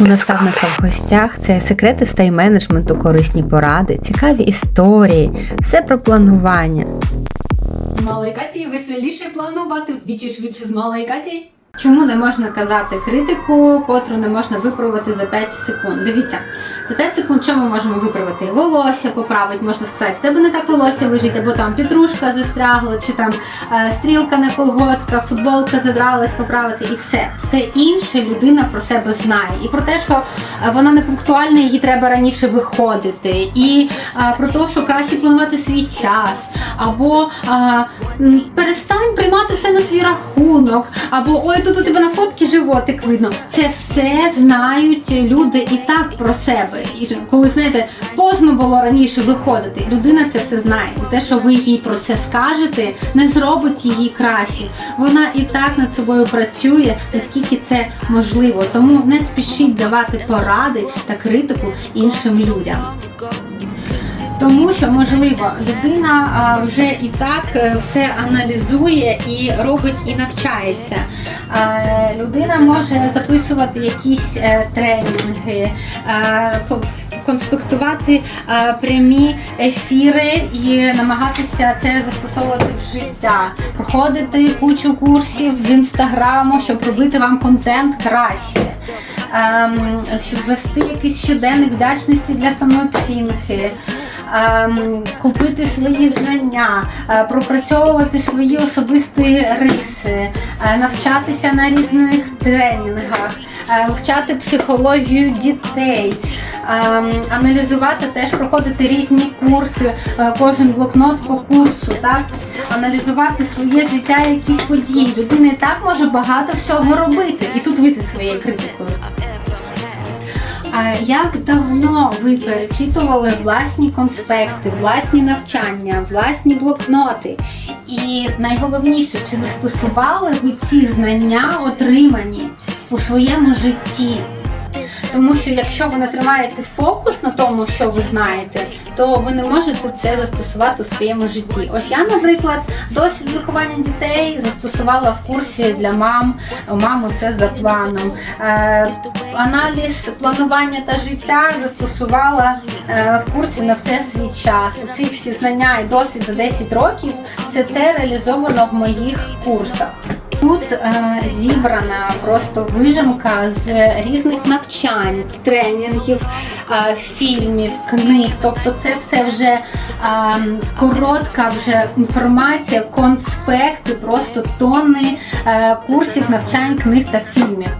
У наставника в гостях це секрети з тайм-менеджменту, корисні поради, цікаві історії, все про планування. З малої Каті веселіше планувати вдвічі швидше з малої Каті. Чому не можна казати критику, котру не можна виправити за 5 секунд? Дивіться, за 5 секунд що ми можемо виправити? Волосся поправити, можна сказати, в тебе не так волосся лежить, або там петрушка застрягла, чи там е, стрілка на колготках, футболка задралась, поправиться і все. Все інше людина про себе знає. І про те, що е, вона не пунктуальна, їй треба раніше виходити. І е, про те, що краще планувати свій час, або перестань приймати все на свій рахунок, або ой, тут у тебе на фотці животик видно. Це все знають люди і так про себе. І коли знаєте, поздно було раніше виходити, людина це все знає. І те, що ви їй про це скажете, не зробить її краще. Вона і так над собою працює, наскільки це можливо. Тому не спішіть давати поради та критику іншим людям. Тому що можливо людина вже і так е, все аналізує і робить і навчається. Людина може записувати якісь е, тренінги, конспектувати прямі ефіри і намагатися це застосовувати в життя, проходити кучу курсів з інстаграму, щоб робити вам контент краще. Ем, щоб вести якийсь щоденник вдячності для самооцінки, купити свої знання, е, пропрацьовувати свої особисті риси, е, навчатися на різних тренінгах, е, вивчати психологію дітей, ем, аналізувати теж проходити різні курси, кожен блокнот по курсу, так? аналізувати своє життя, якісь події. Людина і так може багато всього робити. І тут ви зі своєю критикою. Як давно ви перечитували власні конспекти, власні навчання, власні блокноти? І найголовніше, чи застосували ви ці знання, отримані у своєму житті? Тому що якщо ви не тримаєте фокус на тому, що ви знаєте, то ви не можете це застосувати у своєму житті. Ось я, наприклад, досвід виховання дітей застосувала в курсі для мам. Мами все за планом. Е, аналіз планування та життя застосувала е, в курсі на все свій час. Ці всі знання і досвід за 10 років, все це реалізовано в моїх курсах. Тут е, зібрана просто вижимка з різних навчань, тренінгів, е, фільмів, книг. Тобто це все вже е, коротка вже інформація, конспекти, просто тонни е, курсів, навчань, книг та фільмів.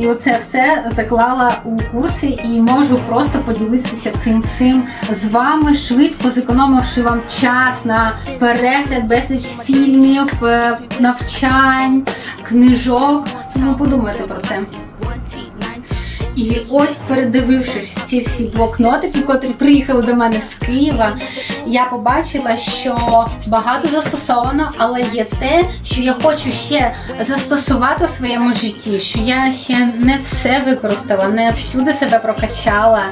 І оце все заклала у курси і можу просто поділитися цим всім з вами швидко, зекономивши вам час на перегляд безліч фільмів, е, навчань, книжок. Тому подумайте про це. І ось, передивившись ці всі блокнотики, котрі приїхали до мене з Києва, я побачила, що багато застосовано, але є те, що я хочу ще застосувати в своєму житті, що я ще не все використала, не всюди себе прокачала.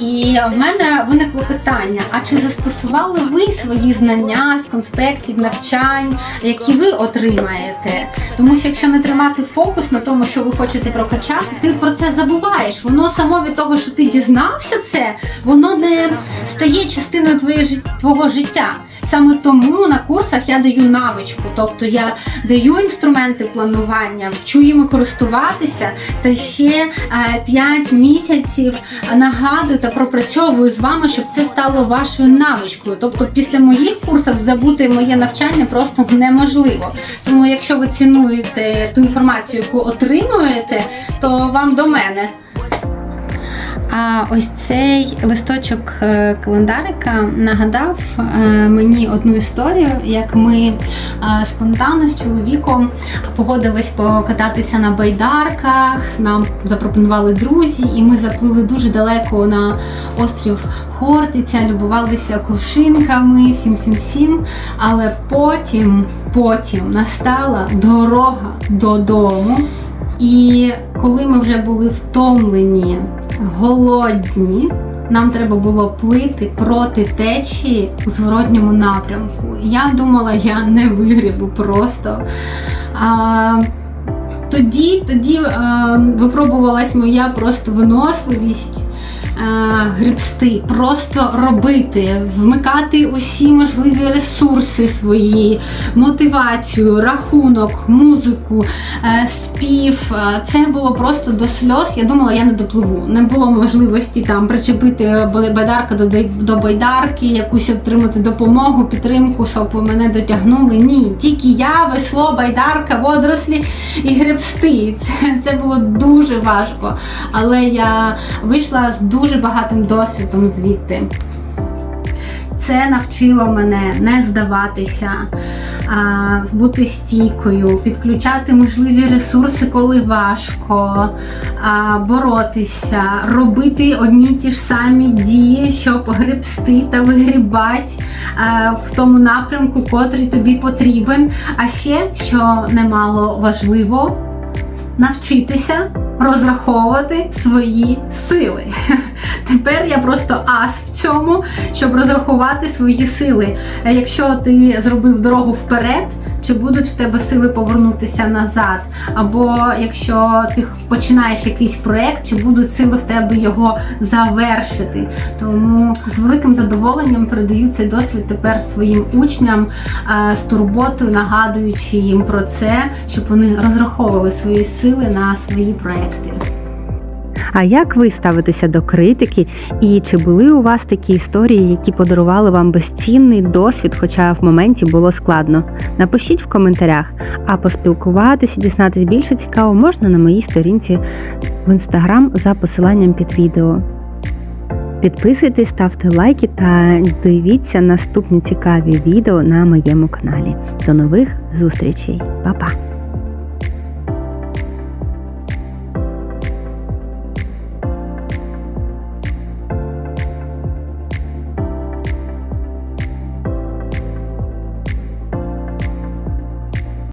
І в мене виникло питання: а чи застосували ви свої знання з конспектів, навчань, які ви отримаєте? Тому що якщо не тримати фокус на тому, що ви хочете прокачати, ти про це забуваєш. Воно само від того, що ти дізнався це, воно не стає частиною твоє, твого життя. Саме тому на курсах я даю навичку, тобто я даю інструменти планування, вчу їми користуватися, та ще 5 місяців нагадую та пропрацьовую з вами, щоб це стало вашою навичкою. Тобто, після моїх курсів забути моє навчання просто неможливо. Тому, якщо ви цінуєте ту інформацію, яку отримуєте, то вам до мене. А ось цей листочок е, календарика нагадав е, мені одну історію, як ми е, спонтанно з чоловіком погодились покататися на байдарках. Нам запропонували друзі, і ми заплили дуже далеко на острів Хортиця, любувалися кувшинками, всім всім всім. Але потім, потім настала дорога додому. І коли ми вже були втомлені, голодні, нам треба було плити проти течії у зворотньому напрямку. Я думала, я не вигрібу просто. А, тоді, тоді а, випробувалась моя просто виносливість. Е, Гребсти, просто робити, вмикати усі можливі ресурси свої, мотивацію, рахунок, музику, е, спів. Е, Це було просто до сльоз. Я думала, я не допливу. Не було можливості там причепити байдарка до, байдарки, якусь отримати допомогу, підтримку, щоб мене дотягнули. Ні, тільки я, весло, байдарка, водорослі і гребсти. Це, це було дуже важко. Але я вийшла з дуже багатим досвідом звідти. Це навчило мене не здаватися, бути стійкою, підключати можливі ресурси, коли важко, боротися, робити одні ті ж самі дії, щоб гребсти та вигрібати в тому напрямку, котрий тобі потрібен. А ще, що немало важливо, навчитися розраховувати свої сили. Тепер я просто ас в цьому, щоб розрахувати свої сили. Е, Якщо ти зробив дорогу вперед, чи будуть в тебе сили повернутися назад? Або якщо ти починаєш якийсь проект, чи будуть сили в тебе його завершити? Тому з великим задоволенням передаю цей досвід тепер своїм учням е, з турботою, нагадуючи їм про це, щоб вони розраховували свої сили на свої проекти. А як ви ставитеся до критики? І чи були у вас такі історії, які подарували вам безцінний досвід, хоча в моменті було складно? Напишіть в коментарях, а поспілкуватися, дізнатись більше цікаво можна на моїй сторінці в інстаграм за посиланням під відео. Підписуйтесь, ставте лайки та дивіться наступні цікаві відео на моєму каналі. До нових зустрічей, Па-па!